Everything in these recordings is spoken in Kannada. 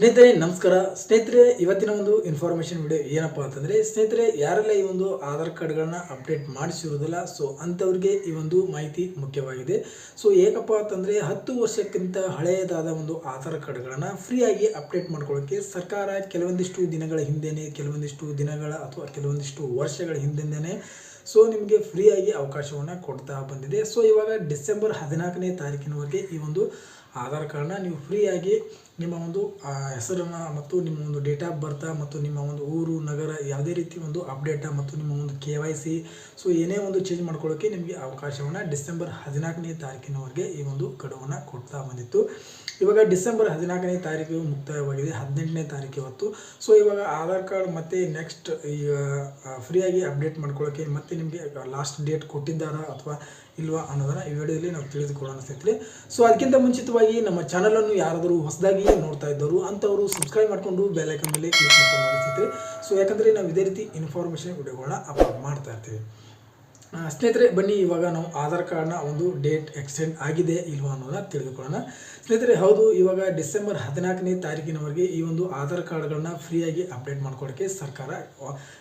ಸ್ನೇಹಿತರೆ, ನಮಸ್ಕಾರ. ಸ್ನೇಹಿತರೆ, ಇವತ್ತಿನ ಒಂದು ಇನ್ಫಾರ್ಮೇಷನ್ ವಿಡಿಯೋ ಏನಪ್ಪ ಅಂತಂದರೆ, ಸ್ನೇಹಿತರೆ, ಯಾರೆಲ್ಲ ಈ ಒಂದು ಆಧಾರ್ ಕಾರ್ಡ್ಗಳನ್ನ ಅಪ್ಡೇಟ್ ಮಾಡಿಸಿರೋದಿಲ್ಲ ಸೊ ಅಂಥವ್ರಿಗೆ ಈ ಒಂದು ಮಾಹಿತಿ ಮುಖ್ಯವಾಗಿದೆ. ಸೊ ಏಕಪ್ಪ ಅಂತಂದರೆ, ಹತ್ತು ವರ್ಷಕ್ಕಿಂತ ಹಳೆಯದಾದ ಒಂದು ಆಧಾರ್ ಕಾರ್ಡ್ಗಳನ್ನು ಫ್ರೀಯಾಗಿ ಅಪ್ಡೇಟ್ ಮಾಡ್ಕೊಳ್ಳೋಕ್ಕೆ ಸರ್ಕಾರ ಕೆಲವೊಂದಿಷ್ಟು ದಿನಗಳ ಹಿಂದೆಯೇ ಕೆಲವೊಂದಿಷ್ಟು ದಿನಗಳ ಅಥವಾ ಕೆಲವೊಂದಿಷ್ಟು ವರ್ಷಗಳ ಹಿಂದಿಂದನೇ ಸೊ ನಿಮಗೆ ಫ್ರೀಯಾಗಿ ಅವಕಾಶವನ್ನು ಕೊಡ್ತಾ ಬಂದಿದೆ. ಸೊ ಇವಾಗ ಡಿಸೆಂಬರ್ ಹದಿನಾಲ್ಕನೇ ತಾರೀಕಿನವರೆಗೆ ಈ ಒಂದು ಆಧಾರ್ ಕಾರ್ಡ್ನ ನೀವು ಫ್ರೀಯಾಗಿ ನಿಮ್ಮ ಒಂದು ಹೆಸರನ್ನು ಮತ್ತು ನಿಮ್ಮ ಒಂದು ಡೇಟ್ ಆಫ್ ಬರ್ತ ಮತ್ತು ನಿಮ್ಮ ಒಂದು ಊರು, ನಗರ ಯಾವುದೇ ರೀತಿ ಒಂದು ಅಪ್ಡೇಟ ಮತ್ತು ನಿಮ್ಮ ಒಂದು ಕೆ ವೈ ಸಿ ಸೊ ಏನೇ ಒಂದು ಚೇಂಜ್ ಮಾಡ್ಕೊಳ್ಳೋಕ್ಕೆ ನಿಮಗೆ ಅವಕಾಶವನ್ನು ಡಿಸೆಂಬರ್ ಹದಿನಾಲ್ಕನೇ ತಾರೀಕಿನವರೆಗೆ ಈ ಒಂದು ಗಡುವನ್ನು ಕೊಡ್ತಾ ಬಂದಿತ್ತು. ಇವಾಗ ಡಿಸೆಂಬರ್ ಹದಿನಾಲ್ಕನೇ ತಾರೀಕು ಮುಕ್ತಾಯವಾಗಿದೆ, ಹದಿನೆಂಟನೇ ತಾರೀಕು ಇವತ್ತು. ಸೊ ಇವಾಗ ಆಧಾರ್ ಕಾರ್ಡ್ ಮತ್ತು ನೆಕ್ಸ್ಟ್ ಈಗ ಫ್ರೀಯಾಗಿ ಅಪ್ಡೇಟ್ ಮಾಡ್ಕೊಳ್ಳೋಕೆ ಮತ್ತೆ ನಿಮಗೆ ಲಾಸ್ಟ್ ಡೇಟ್ ಕೊಟ್ಟಿದ್ದಾರಾ ಅಥವಾ ಇಲ್ವಾ ಅನ್ನೋದನ್ನ ಈ ವಿಡಿಯೋದಲ್ಲಿ ನಾವು ತಿಳಿದುಕೊಳ್ಳೋಣ ಸ್ನೇಹಿತರೆ ಸೊ ಅದಕ್ಕಿಂತ ಮುಂಚಿತವಾಗಿ ನಮ್ಮ ಚಾನಲನ್ನು ಯಾರಾದರೂ ಹೊಸದಾಗಿ ನೋಡ್ತಾ ಇದ್ದವರು ಅಂಥವರು ಸಬ್ಸ್ಕ್ರೈಬ್ ಮಾಡಿಕೊಂಡು ಬೆಲ್ಲೈಕನ್ ಮೇಲೆ ಕ್ಲಿಕ್ ಮಾಡ್ಕೊಂಡು ಸ್ನೇಹಿತರೆ ಸೊ ಯಾಕಂದರೆ ನಾವು ಇದೇ ರೀತಿ ಇನ್ಫಾರ್ಮೇಷನ್ ವಿಡಿಯೋಗಳನ್ನ ಅಪ್ಲೋಡ್ ಮಾಡ್ತಾ ಇರ್ತೀವಿ. ಸ್ನೇಹಿತರೆ, ಬನ್ನಿ, ಇವಾಗ ನಾವು ಆಧಾರ್ ಕಾರ್ಡ್ನ ಒಂದು ಡೇಟ್ ಎಕ್ಸ್ಟೆಂಡ್ ಆಗಿದೆ ಇಲ್ವಾ ಅನ್ನೋದನ್ನ ತಿಳಿದುಕೊಳ್ಳೋಣ. ಸ್ನೇಹಿತರೆ, ಹೌದು, ಇವಾಗ ಡಿಸೆಂಬರ್ ಹದಿನಾಲ್ಕನೇ ತಾರೀಕಿನವರೆಗೆ ಈ ಒಂದು ಆಧಾರ್ ಕಾರ್ಡ್ಗಳನ್ನ ಫ್ರೀಯಾಗಿ ಅಪ್ಡೇಟ್ ಮಾಡ್ಕೊಳ್ಳೋಕ್ಕೆ ಸರ್ಕಾರ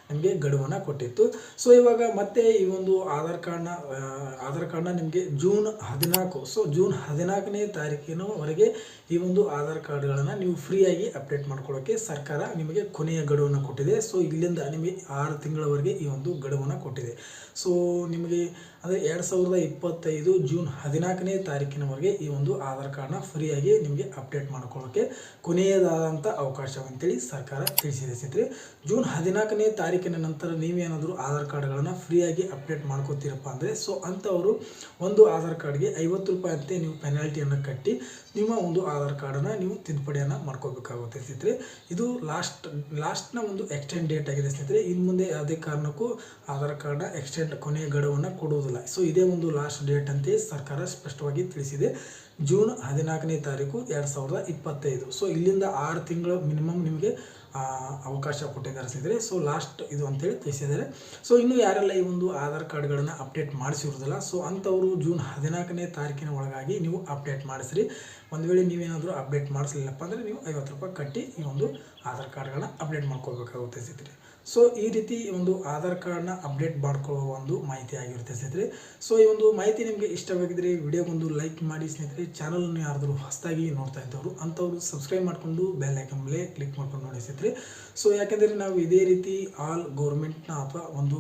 ನಿಮಗೆ ಗಡುವನ್ನು ಕೊಟ್ಟಿತ್ತು. ಸೊ ಇವಾಗ ಮತ್ತೆ ಈ ಒಂದು ಆಧಾರ್ ಕಾರ್ಡ್ನ ಆಧಾರ್ ಕಾರ್ಡ್ನ ನಿಮಗೆ ಜೂನ್ ಹದಿನಾಲ್ಕು ಸೊ ಜೂನ್ ಹದಿನಾಲ್ಕನೇ ತಾರೀಕಿನವರೆಗೆ ಈ ಒಂದು ಆಧಾರ್ ಕಾರ್ಡ್ಗಳನ್ನು ನೀವು ಫ್ರೀಯಾಗಿ ಅಪ್ಡೇಟ್ ಮಾಡ್ಕೊಳ್ಳೋಕ್ಕೆ ಸರ್ಕಾರ ನಿಮಗೆ ಕೊನೆಯ ಗಡುವನ್ನು ಕೊಟ್ಟಿದೆ. ಸೊ ಇಲ್ಲಿಂದ ನಿಮಗೆ ಆರು ತಿಂಗಳವರೆಗೆ ಈ ಒಂದು ಗಡುವನ್ನು ಕೊಟ್ಟಿದೆ. ಸೊ ನಿಮಗೆ ಅಂದರೆ ಎರಡು ಸಾವಿರದ ಇಪ್ಪತ್ತೈದು ಜೂನ್ ಹದಿನಾಲ್ಕನೇ ತಾರೀಕಿನವರೆಗೆ ಈ ಒಂದು ಆಧಾರ್ ಕಾರ್ಡ್ನ ಫ್ರೀಯಾಗಿ ನಿಮಗೆ ಅಪ್ಡೇಟ್ ಮಾಡ್ಕೊಳ್ಳೋಕ್ಕೆ ಕೊನೆಯದಾದಂಥ ಅವಕಾಶ ಅಂತೇಳಿ ಸರ್ಕಾರ ತಿಳಿಸಿದೆ ಸ್ನೇಹಿತರೆ. ಜೂನ್ ಹದಿನಾಲ್ಕನೇ ತಾರೀಕಿನ ನಂತರ ನೀವೇನಾದರೂ ಆಧಾರ್ ಕಾರ್ಡ್ಗಳನ್ನು ಫ್ರೀಯಾಗಿ ಅಪ್ಡೇಟ್ ಮಾಡ್ಕೋತೀರಪ್ಪ ಅಂದರೆ ಸೊ ಅಂಥವರು ಒಂದು ಆಧಾರ್ ಕಾರ್ಡ್ಗೆ ಐವತ್ತು ರೂಪಾಯಿ ಅಂತೆ ನೀವು ಪೆನಾಲ್ಟಿಯನ್ನು ಕಟ್ಟಿ ನಿಮ್ಮ ಒಂದು ಆಧಾರ್ ಕಾರ್ಡನ್ನು ನೀವು ತಿದ್ದುಪಡಿಯನ್ನು ಮಾಡ್ಕೋಬೇಕಾಗುತ್ತೆ ಸ್ನೇಹಿತರೆ. ಇದು ಲಾಸ್ಟ್, ಲಾಸ್ಟ್ನ ಒಂದು ಎಕ್ಸ್ಟೆಂಡ್ ಡೇಟ್ ಆಗಿದೆ ಸ್ನೇಹಿತರೆ. ಇನ್ನು ಮುಂದೆ ಯಾವುದೇ ಕಾರಣಕ್ಕೂ ಆಧಾರ್ ಕಾರ್ಡ್ನ ಎಕ್ಸ್ಟೆಂಡ್ ಕೊನೆಯ ಗಡುವನ್ನು ಕೊಡುವುದಿಲ್ಲ. ಸೊ ಇದೇ ಒಂದು ಲಾಸ್ಟ್ ಡೇಟ್ ಅಂತ ಸರ್ಕಾರ ಸ್ಪಷ್ಟವಾಗಿ ತಿಳಿಸಿದೆ. ಜೂನ್ ಹದಿನಾಲ್ಕನೇ ತಾರೀಕು ಎರಡು ಸಾವಿರದ ಇಪ್ಪತ್ತೈದು. ಸೊ ಇಲ್ಲಿಂದ ಆರು ತಿಂಗಳು ಮಿನಿಮಮ್ ನಿಮಗೆ ಅವಕಾಶ ಕೊಟ್ಟಿದ್ದಾರೆ. ಸ್ನೇಹಿತರೆ ಸೊ ಲಾಸ್ಟ್ ಇದು ಅಂತೇಳಿ ತಿಳಿಸಿದ್ದಾರೆ. ಸೊ ಇನ್ನು ಯಾರೆಲ್ಲ ಈ ಒಂದು ಆಧಾರ್ ಕಾರ್ಡ್ಗಳನ್ನು ಅಪ್ಡೇಟ್ ಮಾಡಿಸಿರೋದಿಲ್ಲ ಸೊ ಅಂಥವರು ಜೂನ್ ಹದಿನಾಲ್ಕನೇ ತಾರೀಕಿನ ಒಳಗಾಗಿ ನೀವು ಅಪ್ಡೇಟ್ ಮಾಡಿಸ್ರಿ. ಒಂದು ವೇಳೆ ನೀವೇನಾದರೂ ಅಪ್ಡೇಟ್ ಮಾಡಿಸ್ಲಿಲ್ಲಪ್ಪ ಅಂದರೆ ನೀವು ಐವತ್ತು ರೂಪಾಯಿ ಕಟ್ಟಿ ಈ ಒಂದು ಆಧಾರ್ ಕಾರ್ಡ್ಗಳನ್ನ ಅಪ್ಡೇಟ್ ಮಾಡ್ಕೋಬೇಕಾಗುತ್ತೆ ಸ್ನೇಹಿತರೆ ಸೊ ಈ ರೀತಿ ಒಂದು ಆಧಾರ್ ಕಾರ್ಡ್ನ ಅಪ್ಡೇಟ್ ಮಾಡ್ಕೊಳ್ಳೋ ಒಂದು ಮಾಹಿತಿ ಆಗಿರುತ್ತೆ ಸ್ನೇಹಿತರೆ. ಸೊ ಈ ಒಂದು ಮಾಹಿತಿ ನಿಮಗೆ ಇಷ್ಟವಾಗಿದ್ದರೆ ವಿಡಿಯೋಗೊಂದು ಲೈಕ್ ಮಾಡಿ ಸ್ನೇಹಿತರೆ. ಚಾನಲನ್ನು ಯಾರಾದರೂ ಹೊಸದಾಗಿ ನೋಡ್ತಾ ಇದ್ದವರು, ಅಂಥವ್ರು ಸಬ್ಸ್ಕ್ರೈಬ್ ಮಾಡಿಕೊಂಡು ಬೆಲ್ ಐಕನ್ ಮೇಲೆ ಕ್ಲಿಕ್ ಮಾಡ್ಕೊಂಡು ನೋಡಿ ಸ್ನೇಹಿತರೆ. ಸೊ ಯಾಕೆಂದರೆ ನಾವು ಇದೇ ರೀತಿ ಆಲ್ ಗೌರ್ಮೆಂಟ್ನ ಅಥವಾ ಒಂದು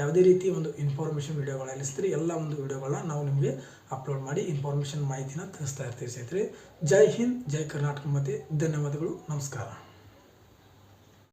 ಯಾವುದೇ ರೀತಿ ಒಂದು ಇನ್ಫಾರ್ಮೇಷನ್ ವೀಡಿಯೋಗಳಲ್ಲಿ ಸ್ನೇಹಿತರೆ ಎಲ್ಲ ಒಂದು ವೀಡಿಯೋಗಳನ್ನ ನಾವು ನಿಮಗೆ ಅಪ್ಲೋಡ್ ಮಾಡಿ ಇನ್ಫಾರ್ಮೇಷನ್ ಮಾಹಿತಿನ ತಿಳಿಸ್ತಾ ಇರ್ತೀವಿ ಸ್ನೇಹಿತರೆ. ಜೈ ಹಿಂದ್, ಜೈ ಕರ್ನಾಟಕ ಮತ್ತು ಧನ್ಯವಾದಗಳು. ನಮಸ್ಕಾರ.